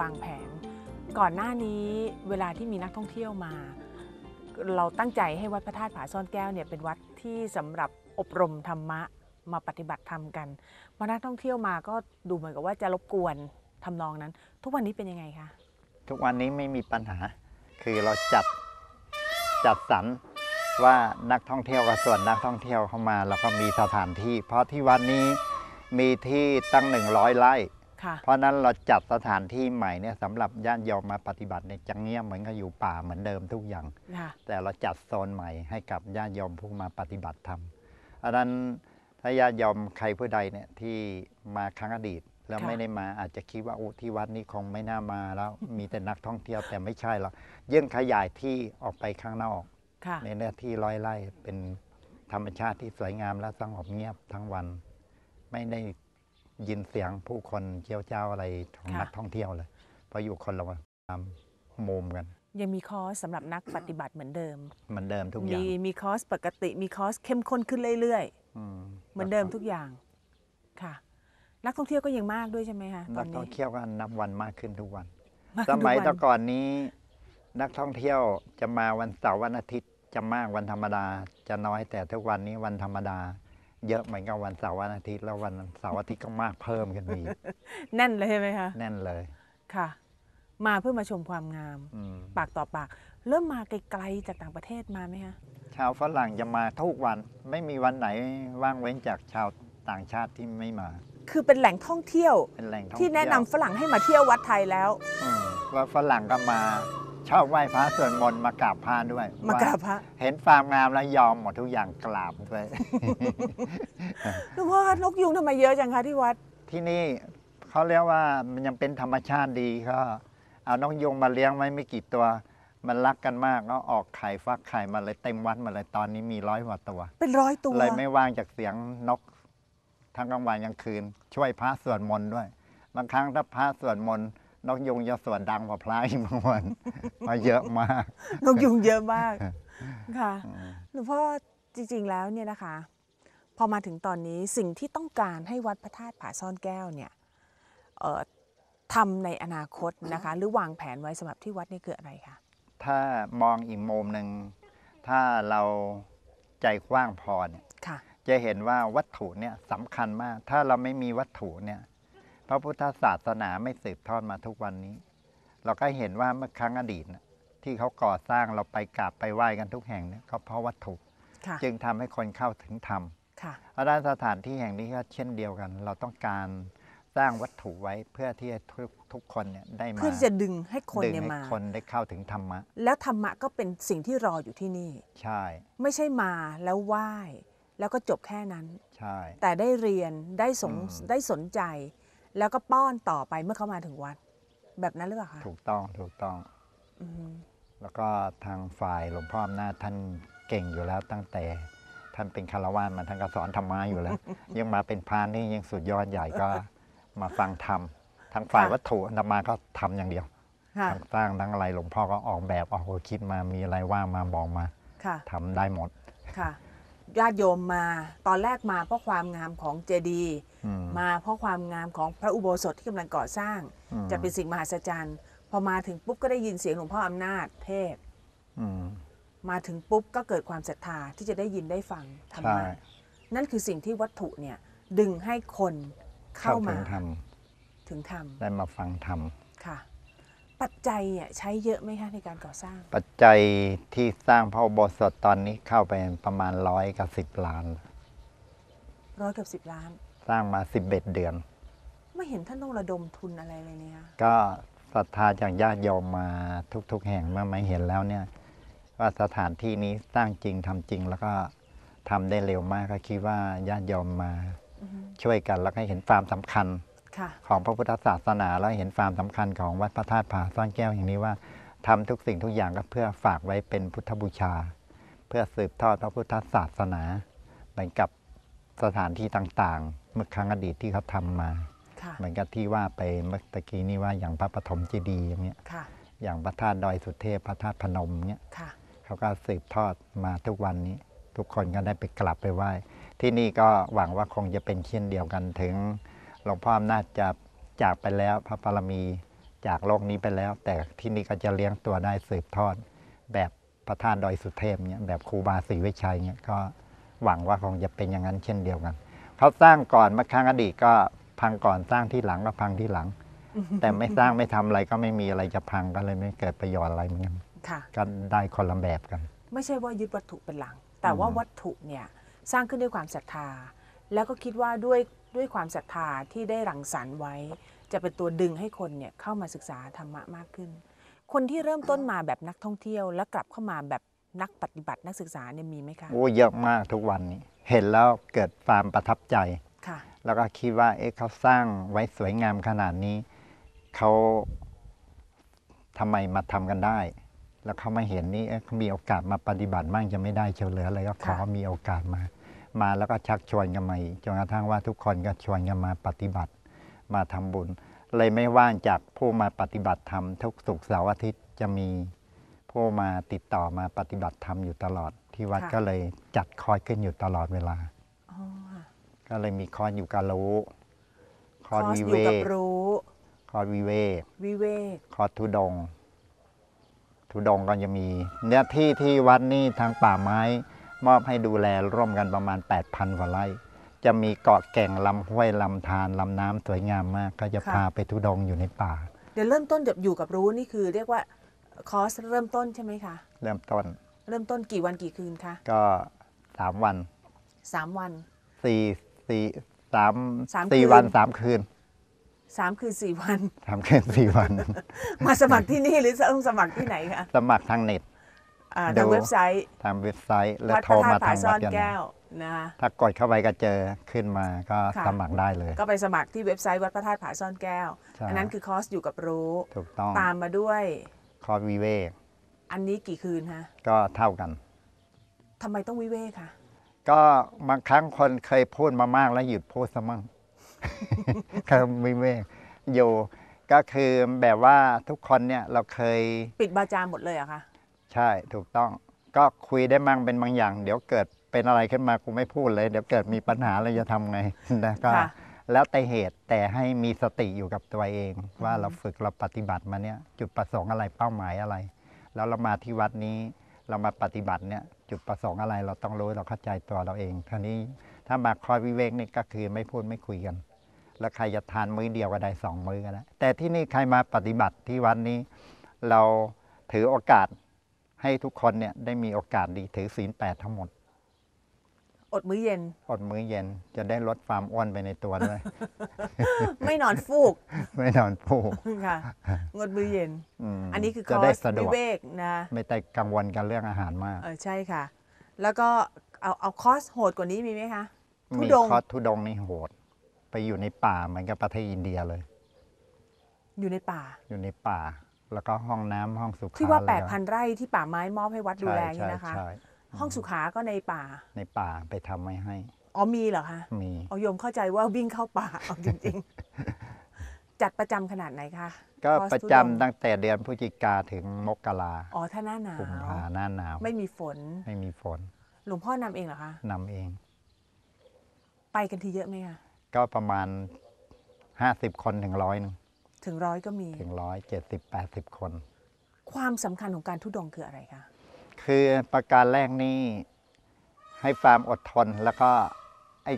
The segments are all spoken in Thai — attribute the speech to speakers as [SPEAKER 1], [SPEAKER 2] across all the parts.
[SPEAKER 1] วางแผน ก่อนหน้านี้เวลาที่มีนักท่องเที่ยวมา เราตั้งใจให้วัดพระธาตุผาซ่อนแก้วเนี่ยเป็นวัดที่สำหรับอบรมธรรมะมาปฏิบัติธรรมกันพอนักท่องเที่ยวมาก็ดูเหมือนกับว่าจะรบกวนทำนองนั้น ทุกวันนี้เป็นยังไงคะ
[SPEAKER 2] ทุกวันนี้ไม่มีปัญหาคือเราจัดจัดสรรว่านักท่องเที่ยวกับส่วนนักท่องเที่ยวเข้ามาเราก็มีสถานที่ เพราะที่วันนี้มีที่ตั้ง100ไร่
[SPEAKER 1] ค่
[SPEAKER 2] เพราะฉะนั้นเราจัดสถานที่ใหม่เนี่ยสำหรับญาติโยมมาปฏิบัติในยจังเงียบเหมือนกับอยู่ป่าเหมือนเดิมทุกอย่าง
[SPEAKER 1] ค่ะ
[SPEAKER 2] แต่เราจัดโซนใหม่ให้กับญาติโยมผู้มาปฏิบัติธรรมอันนั้นถ้าญาติโยมใครผู้ใดเนี่ยที่มาครั้งอดีตแล้ว
[SPEAKER 1] ค่ะ
[SPEAKER 2] ไม่ได้มาอาจจะคิดว่าโอ้ที่วัดนี้คงไม่น่ามาแล้วมีแต่นักท่องเที่ยวแต่ไม่ใช่หรอกยิ่งขยายที่ออกไปข้างนอก
[SPEAKER 1] ค่ะ
[SPEAKER 2] ในเนื้อที่ร้อยไร่เป็นธรรมชาติที่สวยงามและสงบเงียบทั้งวัน ไม่ได้ ยินเสียงผู้คนเจียวเจ้าอะไรของ
[SPEAKER 1] ค่ะ
[SPEAKER 2] นักท่องเที่ยวเลยเพราะอยู่คนละตามมุมกัน
[SPEAKER 1] ยังมีคอร์สสำหรับนักปฏิบัติเหมือนเดิม
[SPEAKER 2] เหมือนเดิมทุกอ
[SPEAKER 1] มี
[SPEAKER 2] ย่าง
[SPEAKER 1] มีคอร์สปกติมีคอร์สเข้มข้นขึ้นเรื่อย
[SPEAKER 2] อืม
[SPEAKER 1] ๆเหมือนเดิมทุกอย่างค่ะ นักท่องเที่ยวก็ยังมากด้วยใช่ไหมคะต
[SPEAKER 2] นั
[SPEAKER 1] อกน
[SPEAKER 2] ท่อ
[SPEAKER 1] นี้
[SPEAKER 2] งเที่ยวก็นับวันมากขึ้นทุกวัน
[SPEAKER 1] มา
[SPEAKER 2] ส
[SPEAKER 1] ทุก
[SPEAKER 2] มัย
[SPEAKER 1] วัน
[SPEAKER 2] แต่ก่อนนี้ นักท่องเที่ยวจะมาวันเสาร์วันอาทิตย์จะมากวันธรรมดา จะน้อยแต่ทุกวันนี้วันธรรมดา เยอะเหมือนกับวันเสาร์วันอาทิตย์แล้ววันเสาร์อาทิตย์ก็มากเพิ่มขึ้นไปอีก
[SPEAKER 1] แน่นเลยใช่ไหมคะ
[SPEAKER 2] แน่นเลย
[SPEAKER 1] ค่ะ มาเพื่อมาชมความงาม
[SPEAKER 2] อืม
[SPEAKER 1] ปากต่อปาก เริ่มมาไกลๆจากต่างประเทศมาไหมคะ
[SPEAKER 2] ชาวฝรั่งจะมาทุกวันไม่มีวันไหนว่างเว้นจากชาวต่างชาติที่ไม่มา
[SPEAKER 1] คือเป็นแหล่งท่องเที่ยว
[SPEAKER 2] เป็นแหล่งท่อง
[SPEAKER 1] ที่
[SPEAKER 2] เที่ยว
[SPEAKER 1] แนะนำฝรั่งให้มาเที่ยววัดไทยแล้ว
[SPEAKER 2] อืมว่าฝรั่งก็มา ชอบไหว้พระสวดมนต์มากราบพระด้วย
[SPEAKER 1] มากราบ
[SPEAKER 2] ว่
[SPEAKER 1] พระ
[SPEAKER 2] เห็นฟาร์มงามแล้วยอมหมดทุกอย่างกราบด้วย
[SPEAKER 1] หลวงพ่อคะนกยุงทำไมเยอะจังคะที่วัด
[SPEAKER 2] ที่นี่เขาเรียกว่ามันยังเป็นธรรมชาติดีก็เอานกยุงมาเลี้ยงไว้ไม่กี่ตัว มันรักกันมากก็ออกไข่ฟักไข่มาเลยเต็มวัดมาเลยตอนนี้มีร้อยกว่าตัว
[SPEAKER 1] เป็นร้อยตัว
[SPEAKER 2] เลยไม่ว่างจากเสียงนกทั้งกลางวันกลางคืน ช่วยพระสวดมนต์ด้วย บางครั้งถ้าพระสวดมนต์ นกยุงจะสวดดังกว่าพระอีกบางวันมาเยอะมาก
[SPEAKER 1] นกยุงเยอะมากค่ะหลวงพ่อจริง ๆ แล้วเนี่ยนะคะ พอมาถึงตอนนี้สิ่งที่ต้องการให้วัดพระธาตุผาซ่อนแก้วเนี่ยเอ่อทำในอนาคตนะคะ หรือวางแผนไว้สำหรับที่วัดนี่คืออะไรคะ
[SPEAKER 2] ถ้ามองอีกมุมหนึ่งถ้าเราใจกว้างพอเนี่ย
[SPEAKER 1] ค่ะ
[SPEAKER 2] จะเห็นว่าวัตถุเนี่ยสำคัญมาก ถ้าเราไม่มีวัตถุเนี่ย พระพุทธศาสนาไม่สืบทอดมาทุกวันนี้ เราก็เห็นว่าเมื่อครั้งอดีตน่ะที่เขาก่อสร้างเราไปกราบไปไหว้กันทุกแห่งเนี่ยก็เพราะวัตถุ
[SPEAKER 1] ค่ะ
[SPEAKER 2] จึงทำให้คนเข้าถึงธรรม
[SPEAKER 1] ค่ะ
[SPEAKER 2] เพราะด้านสถานที่แห่งนี้ก็เช่นเดียวกัน เราต้องการสร้างวัตถุไว้เพื่อที่ให้ทุกทุกคนเนี่ยได้มา
[SPEAKER 1] เพื่อที่จะดึงให้คน
[SPEAKER 2] ดึง
[SPEAKER 1] เนี่ย
[SPEAKER 2] ให้
[SPEAKER 1] มา
[SPEAKER 2] คนได้เข้าถึงธรรมะ
[SPEAKER 1] แล้วธรรมะก็เป็นสิ่งที่รออยู่ที่นี่
[SPEAKER 2] ใช่
[SPEAKER 1] ไม่ใช่มาแล้วไหว้ แล้วก็จบแค่นั้น
[SPEAKER 2] ใช่
[SPEAKER 1] แต่ได้เรียนได้สง
[SPEAKER 2] อืม
[SPEAKER 1] ได้สนใจ แล้วก็ป้อนต่อไปเมื่อเขามาถึงวัด แบบนั้นหรือเปล่าคะ
[SPEAKER 2] ถูกต้องถูกต้อง
[SPEAKER 1] อืม
[SPEAKER 2] แล้วก็ทางฝ่ายหลวงพ่ออำนาจท่านเก่งอยู่แล้วตั้งแต่ท่านเป็นคารวาสมาท่านก็สอนธรรมะอยู่แล้ว ยังมาเป็นพานนี่ยังสุดยอดใหญ่ก็มาฟังธรรมทางฝ่ายวัตถุอาตมาก็ทำอย่างเดียว
[SPEAKER 1] ค่ะ
[SPEAKER 2] ทั้งสร้างทั้งอะไรหลวงพ่อก็ออกแบบออกความคิดมามีอะไรว่างมาบอกมา
[SPEAKER 1] ค่ะ
[SPEAKER 2] ทำได้หมด
[SPEAKER 1] ค่ะ ญาติโยมมา ตอนแรกมาเพราะความงามของเจดีย์
[SPEAKER 2] อืม
[SPEAKER 1] มาเพราะความงามของพระอุโบสถที่กำลังก่อสร้าง
[SPEAKER 2] อืม
[SPEAKER 1] จะเป็นสิ่งมหัศจรรย์ พอมาถึงปุ๊บก็ได้ยินเสียงหลวงพ่ออำนาจเทศน์
[SPEAKER 2] อืม
[SPEAKER 1] มาถึงปุ๊บก็เกิดความศรัทธาที่จะได้ยินได้ฟังธรร
[SPEAKER 2] ใช่
[SPEAKER 1] มะนั่นคือสิ่งที่วัตถุเนี่ยดึงให้คนเข้า
[SPEAKER 2] เข้าถึ
[SPEAKER 1] มาง
[SPEAKER 2] ธรรม
[SPEAKER 1] ถึงธรรม
[SPEAKER 2] ได้มาฟังธรรม
[SPEAKER 1] ค่ะ ปัจจัยอะใช้เยอะไหมคะในการก่อสร้าง
[SPEAKER 2] ปัจจัยที่สร้างพระอุโบสถตอนนี้เข้าไปประมาณร้อยกับสิบล้าน
[SPEAKER 1] ร้อยเกือบสิบล้าน
[SPEAKER 2] สร้างมาสิบเอ็ดเดือน
[SPEAKER 1] ไม่เห็นท่านต้องระดมทุนอะไรเลยเนี่ย
[SPEAKER 2] ก็ศรัทธาจากญาติโยมมาทุก ๆ แห่งเมื่อไม่เห็นแล้วเนี่ยว่าสถานที่นี้สร้างจริงทำจริงแล้วก็ทำได้เร็วมากก็คิดว่าญาติโยมมา
[SPEAKER 1] อือฮึ
[SPEAKER 2] ช่วยกันแล้วก็เห็นความสำคัญ
[SPEAKER 1] ค่ะ
[SPEAKER 2] ของพระพุทธศาสนา แล้วเห็นความสำคัญของวัดพระธาตุผาซ่อนแก้วอย่างนี้ว่าทำทุกสิ่งทุกอย่างก็เพื่อฝากไว้เป็นพุทธบูชา เพื่อสืบทอดพระพุทธศาสนาเหมือนกับสถานที่ต่างๆ เมื่อครั้งอดีตที่เขาทำมา
[SPEAKER 1] ค่ะ
[SPEAKER 2] เหมือนกับที่ว่าไปเมื่อตะกี้นี่ว่าอย่างพระปฐมเจดีย์อย่างเงี้ย
[SPEAKER 1] ค่ะ
[SPEAKER 2] อย่างพระธาตุดอยสุเทพพระธาตุพนมเงี้ย
[SPEAKER 1] ค่ะ
[SPEAKER 2] เขาก็สืบทอดมาทุกวันนี้ ทุกคนก็ได้ไปกลับไปไหว้ที่นี่ก็หวังว่าคงจะเป็นเช่นเดียวกันถึง หลวงพ่ออำนาจจะจากไปแล้วพระบารมีจากโลกนี้ไปแล้ว แต่ที่นี่ก็จะเลี้ยงตัวได้สืบทอด แบบพระธาตุดอยสุเทพเนี่ยแบบครูบาศรีวิชัยเนี่ยก็หวังว่าคงจะเป็นอย่างนั้นเช่นเดียวกันเขาสร้างก่อนเมื่อครั้งอดีตก็พังก่อนสร้างที่หลังก็พังที่หลัง แต่ไม่สร้างไม่ทำอะไรก็ไม่มีอะไรจะพังก็เลยไม่เกิดประโยชน์อะไรเหมือนกัน
[SPEAKER 1] ค่ะ
[SPEAKER 2] ก็ได้คนละแบบกัน
[SPEAKER 1] ไม่ใช่ว่ายึดวัตถุเป็นหลัง แต่ว่า
[SPEAKER 2] อืม
[SPEAKER 1] วัตถุเนี่ยสร้างขึ้นด้วยความศรัทธา แล้วก็คิดว่าด้วย ด้วยความศรัทธาที่ได้รังสรรค์ไว้ จะเป็นตัวดึงให้คนเนี่ยเข้ามาศึกษาธรรมะมากขึ้น คนที่เริ่มต้นมาแบบนักท่องเที่ยว แล้วกลับเข้ามาแบบนักปฏิบัตินักศึกษาเนี่ยมีไหมคะ
[SPEAKER 2] โอ้เยอะมากทุกวันนี้ เห็นแล้วเกิดความประทับใจ
[SPEAKER 1] ค่ะ
[SPEAKER 2] แล้วก็คิดว่าเอ๊ะเขาสร้างไว้สวยงามขนาดนี้เขาทำไมมาทำกันได้ แล้วเขามาเห็นนี่เอ๊ะเขามีโอกาสมาปฏิบัติบ้างจะไม่ได้เชียวเหลืออะไรก็ขอ
[SPEAKER 1] ค่ะ
[SPEAKER 2] มีโอกาสมา มาแล้วก็ชักชวนกันมาอีกจนกระทั่งว่าทุกคนก็ชวนกันมาปฏิบัติ มาทำบุญ เลยไม่ว่างจากผู้มาปฏิบัติธรรมทุกสุกร์เสาร์อาทิตย์จะมีผู้มาติดต่อมาปฏิบัติธรรมอยู่ตลอด ที่วัด
[SPEAKER 1] ค่ะ
[SPEAKER 2] ก็เลยจัดคอร์สขึ้นอยู่ตลอดเวลา
[SPEAKER 1] อ๋อค่ะ
[SPEAKER 2] ก็เลยมีคอร์สอยู่กับรู้คอร์ส
[SPEAKER 1] คอร์ส
[SPEAKER 2] วิ
[SPEAKER 1] อ
[SPEAKER 2] เว
[SPEAKER 1] ยู่กับ
[SPEAKER 2] ก
[SPEAKER 1] รู้
[SPEAKER 2] คอร์สวิเวก
[SPEAKER 1] วิเวก
[SPEAKER 2] คอร์สทุดงค์ทุดงค์ก็จะมี เนื้อที่ที่วัดนี่ทางป่าไม้ มอบให้ดูแลร่วมกันประมาณ 8,000กว่าไร่จะมีเกาะแก่งลำห้วยลำธารลำน้ำสวยงามมาก ก็จะพาไปทุดงค์อยู่ในป่า
[SPEAKER 1] เดี๋ยวเริ่มต้นอยู่กับรู้นี่คือ เรียกว่าคอร์สเริ่มต้นใช่ไหมคะ
[SPEAKER 2] เริ่มต้น
[SPEAKER 1] เริ่มต้นกี่วันกี่คืนคะ
[SPEAKER 2] ก็สามวัน
[SPEAKER 1] สามวัน
[SPEAKER 2] สี่สี่สาม
[SPEAKER 1] สาม
[SPEAKER 2] สี่
[SPEAKER 1] คืน
[SPEAKER 2] วันสามคืน
[SPEAKER 1] สามคืนสี่วัน
[SPEAKER 2] สามคืนสี่วัน
[SPEAKER 1] มาสมัครที่นี่หรือต้องสมัครที่ไหนคะ
[SPEAKER 2] สมัครทางเน็ต
[SPEAKER 1] อ่า
[SPEAKER 2] ดู
[SPEAKER 1] ทางเว็บไซต์
[SPEAKER 2] ทางเว็บไซต์ แล้ว
[SPEAKER 1] วัด
[SPEAKER 2] โท
[SPEAKER 1] พระ
[SPEAKER 2] ร
[SPEAKER 1] ธา
[SPEAKER 2] มา
[SPEAKER 1] ตุผา
[SPEAKER 2] ทาง
[SPEAKER 1] ซ่
[SPEAKER 2] วั
[SPEAKER 1] อ
[SPEAKER 2] ด
[SPEAKER 1] น
[SPEAKER 2] กัน
[SPEAKER 1] แก้วนะคะ
[SPEAKER 2] ถ้ากดเข้าไปก็เจอขึ้นมาก็
[SPEAKER 1] ค่ะ
[SPEAKER 2] สมัครได้เลย
[SPEAKER 1] ก็ไปสมัครที่เว็บไซต์วัดพระธาตุผาซ่อนแก้ว
[SPEAKER 2] ใช่
[SPEAKER 1] อันนั้นคือคอร์สอยู่กับรู้
[SPEAKER 2] ถูกต้อง
[SPEAKER 1] ตามมาด้วย
[SPEAKER 2] คอร์สวิเวก
[SPEAKER 1] อันนี้กี่คืนฮะ
[SPEAKER 2] ก็เท่ากัน
[SPEAKER 1] ทำไมต้องวิเวกคะ
[SPEAKER 2] ก็บางครั้งคนเคยพูดมามากแล้วหยุดพูดซะมั่ง คำวิเวกอยู่ก็คือแบบว่าทุกคนเนี่ยเราเคย
[SPEAKER 1] ปิดบาจาหมดเลยเหรอะคะ
[SPEAKER 2] ใช่ถูกต้องก็คุยได้มั่งเป็นบางอย่าง เดี๋ยวเกิดเป็นอะไรขึ้นมากูไม่พูดเลย เดี๋ยวเกิดมีปัญหาอะไรจะทำไงนะก็
[SPEAKER 1] ค่ะ
[SPEAKER 2] แล้วแต่เหตุแต่ให้มีสติอยู่กับตัวเอง ว่าเราฝึกเราปฏิบัติมาเนี่ยจุดประสงค์อะไรเป้าหมายอะไร แล้วเรามาที่วัดนี้เรามาปฏิบัติเนี่ยจุดประสงค์อะไรเราต้องรู้เราเข้าใจตัวเราเองท่านี้ถ้ามาคอยวิเวกนี่ก็คือไม่พูดไม่คุยกัน แล้วใครจะทานมื้อเดียวก็ได้สองมื้อก็ได้แต่ที่นี่ใครมาปฏิบัติที่วัดนี้ เราถือโอกาส ให้ทุกคนเนี่ยได้มีโอกาสดีถือศีลแปดทั้งหมด
[SPEAKER 1] อดมื้อเย็น
[SPEAKER 2] อดมื้อเย็นจะได้ลดความอ้วนไปในตัวด้วย
[SPEAKER 1] ไม่นอนฟูก
[SPEAKER 2] ไม่นอนผู้
[SPEAKER 1] ค่ะ งดมื้อเย็น
[SPEAKER 2] ม
[SPEAKER 1] อันนี้คือค
[SPEAKER 2] จะ
[SPEAKER 1] อ
[SPEAKER 2] ได้
[SPEAKER 1] ร์ส
[SPEAKER 2] สะด
[SPEAKER 1] วิ
[SPEAKER 2] วก
[SPEAKER 1] เวกนะ
[SPEAKER 2] ไม่ได้กังวลกันเรื่องอาหารมาก
[SPEAKER 1] เออใช่ค่ะ แล้วก็เอาเอาคอร์สโหดกว่านี้มีไหมคะทุ
[SPEAKER 2] มี
[SPEAKER 1] ดงค์
[SPEAKER 2] คอร์สทุดงค์นี่โหด ไปอยู่ในป่าเหมือนกับประเทศอินเดียเลย
[SPEAKER 1] อยู่ในป่า
[SPEAKER 2] อยู่ในป่า แล้วก็ห้องน้ำห้องสุขา
[SPEAKER 1] ที่ว่า
[SPEAKER 2] อะไรก็
[SPEAKER 1] 8,000 ไร่ที่ป่าไม้มอบให้วัดดู
[SPEAKER 2] ใช่
[SPEAKER 1] แล
[SPEAKER 2] ใช่
[SPEAKER 1] นี่นะคะ
[SPEAKER 2] ใช่
[SPEAKER 1] ห้องสุขาก็ในป่า
[SPEAKER 2] ในป่าไปทำไว้ให้
[SPEAKER 1] อ๋อมีเหรอคะ
[SPEAKER 2] มี
[SPEAKER 1] เอาโยมเข้าใจว่าวิ่งเข้าป่าเอาจริง ๆ จัดประจำขนาดไหนคะ
[SPEAKER 2] ก็
[SPEAKER 1] คอร์ส
[SPEAKER 2] ประ
[SPEAKER 1] ทุ
[SPEAKER 2] จำ
[SPEAKER 1] ดงค์
[SPEAKER 2] ตั้งแต่เดือนพฤศจิกาถึงมกรา
[SPEAKER 1] อ๋อถ้าหน้าหนา
[SPEAKER 2] คุม
[SPEAKER 1] ว
[SPEAKER 2] ภาหน้าหนาว
[SPEAKER 1] ไม่มีฝน
[SPEAKER 2] ไม่มีฝน
[SPEAKER 1] หลวงพ่อนำเองเหรอคะ
[SPEAKER 2] นำเอง
[SPEAKER 1] ไปกันทีเยอะไหมคะ
[SPEAKER 2] ก็ประมาณห้าสิบคนถึงร้อยหนึง
[SPEAKER 1] ถึงร้อยก็มี
[SPEAKER 2] ถึงร้อยเจ็ดสิบแปดสิบคน
[SPEAKER 1] ความสำคัญของการทุดงค์คืออะไรคะ
[SPEAKER 2] คือประการแรกนี่ให้ความอดทนแล้วก็ไอ้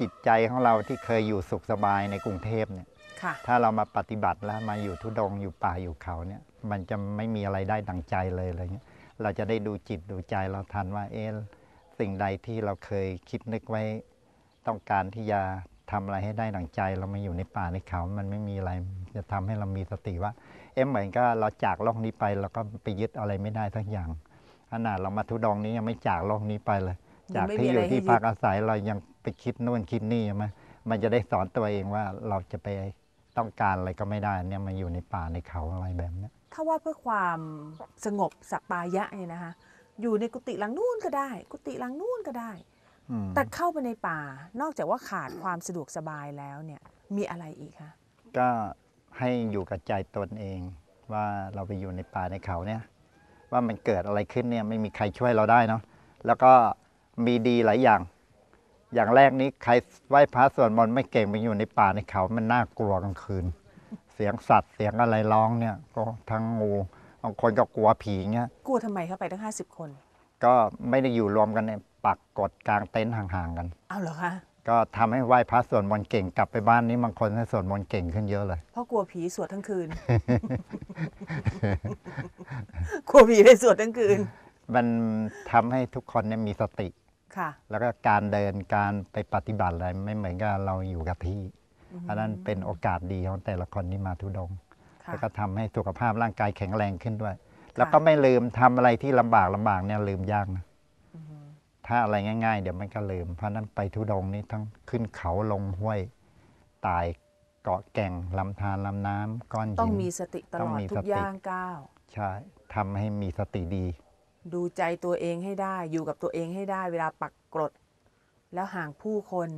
[SPEAKER 2] จิตใจของเราที่เคยอยู่สุขสบายในกรุงเทพเนี่ย
[SPEAKER 1] ค่ะ
[SPEAKER 2] ถ้าเรามาปฏิบัติแล้วมาอยู่ทุดงค์อยู่ป่าอยู่เขาเนี่ย มันจะไม่มีอะไรได้ดังใจเลยอะไรเงี้ย เราจะได้ดูจิตดูใจเราทันว่าเอ๊ะสิ่งใดที่เราเคยคิดนึกไว้ ต้องการที่จะ ทำอะไรให้ได้ดังใจ เรามาอยู่ในป่าในเขา มันไม่มีอะไร จะทำให้เรามีสติว่า เอ๊ะเหมือนก็เราจากโลกนี้ไปเราก็ไปยึดอะไรไม่ได้สักอย่างขนาดเรามาทุดงนี้ยังไม่จากโลกนี้ไปเลย จากที่อยู่ที่พักอาศัยเรายังไปคิดนู่นคิดนี่ใช่ไหมมันจะได้สอนตัวเองว่าเราจะไปต้องการอะไรก็ไม่ได้เนี่ยมาอยู่ในป่าในเขาอะไรแบบนี้
[SPEAKER 1] ถ้าว่าเพื่อความสงบสักปายะเนี่ยนะคะอยู่ในกุฏิหลังนู่นก็ได้ กุฏิหลังนู่นก็ได้ แต่เข้าไปในป่า นอกจากว่าขาดความสะดวกสบายแล้วเนี่ย มีอะไรอีกคะ
[SPEAKER 2] ก็ให้อยู่กับใจตนเอง ว่าเราไปอยู่ในป่าในเขาเนี่ย ว่ามันเกิดอะไรขึ้นเนี่ยไม่มีใครช่วยเราได้เนาะ แล้วก็มีดีหลายอย่าง อย่างแรกนี้ใครไหว้พระสวดมนต์ไม่เก่งไปอยู่ในป่าในเขา มันน่ากลัวกลางคืน เสียงสัตว์เสียงอะไรร้องเนี่ย ก็ทั้งงูบางคนก็กลัวผีเงี้ย
[SPEAKER 1] กลัวทำไมเข้าไปตั้ง50คน
[SPEAKER 2] ก็ไม่ได้อยู่รวมกันเนี่ย ปักกดกลางเต็นท์ห่างๆกัน
[SPEAKER 1] เอาเหรอคะ
[SPEAKER 2] ก็ทำให้ไหว้พระสวดมนต์เก่งกลับไปบ้านนี้บางคนให้สวดมนต์เก่งขึ้นเยอะเลย
[SPEAKER 1] เพราะกลัวผีสวดทั้งคืน กลัวผีเลยสวดทั้งคืน
[SPEAKER 2] มันทำให้ทุกคนเนี่ยมีสติ
[SPEAKER 1] ค่ะ
[SPEAKER 2] แล้วก็การเดินการไปปฏิบัติอะไรไม่เหมือนกับเราอยู่กับที่อันนั้นเป็นโอกาสดีของแต่ละคนที่มาทุดงค์
[SPEAKER 1] ค่ะ
[SPEAKER 2] แล้วก็ทำให้สุขภาพร่างกายแข็งแรงขึ้นด้วย แล้วก็ไม่ลืมทำอะไรที่ลำบากลำบากเนี่ยลืมยากนะ ถ้าอะไรง่าย ๆ เดี๋ยวมันก็ลืม เพราะฉะนั้นไปทุดงค์นี่ทั้งขึ้นเขาลงห้วยตายเกาะแก่งลำธารลำน้ำก้อนหิน
[SPEAKER 1] ต้องมีสติต
[SPEAKER 2] ต้
[SPEAKER 1] ล
[SPEAKER 2] อง
[SPEAKER 1] อด
[SPEAKER 2] มี
[SPEAKER 1] ทุ
[SPEAKER 2] ส
[SPEAKER 1] ก
[SPEAKER 2] ติ
[SPEAKER 1] ย่างก้าว
[SPEAKER 2] ใช่ทำให้มีสติดี
[SPEAKER 1] ดูใจตัวเองให้ได้ อยู่กับตัวเองให้ได้เวลาปักกรด แล้วห่างผู้คน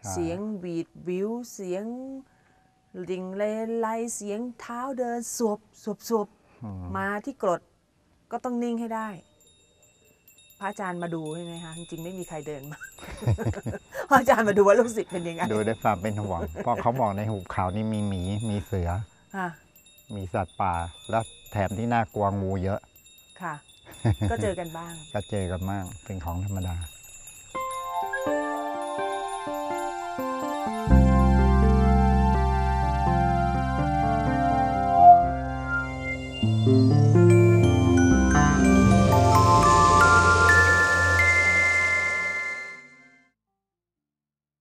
[SPEAKER 2] ใช่
[SPEAKER 1] เสียงวีดวิวเสียงลิงเลไลเสียงเท้าเดินสวบสวบสวบ
[SPEAKER 2] อืม
[SPEAKER 1] มาที่กรดก็ต้องนิ่งให้ได้ พระอาจารย์มาดูใช่ไหมคะจริงๆไม่มีใครเดินมาพระอาจารย์มาดูว่าลูกศิษย์เป็นยังไง
[SPEAKER 2] ดูด้วยความเป็นห่วงเพราะเขาบอกในหุบเขานี่มีหมีมีเสือมีสัตว์ป่า แล้วแถมที่น่ากลัวงูเยอะ
[SPEAKER 1] ค่ะ ก็เจอกันบ้าง
[SPEAKER 2] ก็เจอกันบ้างเป็นของธรรมดาอืม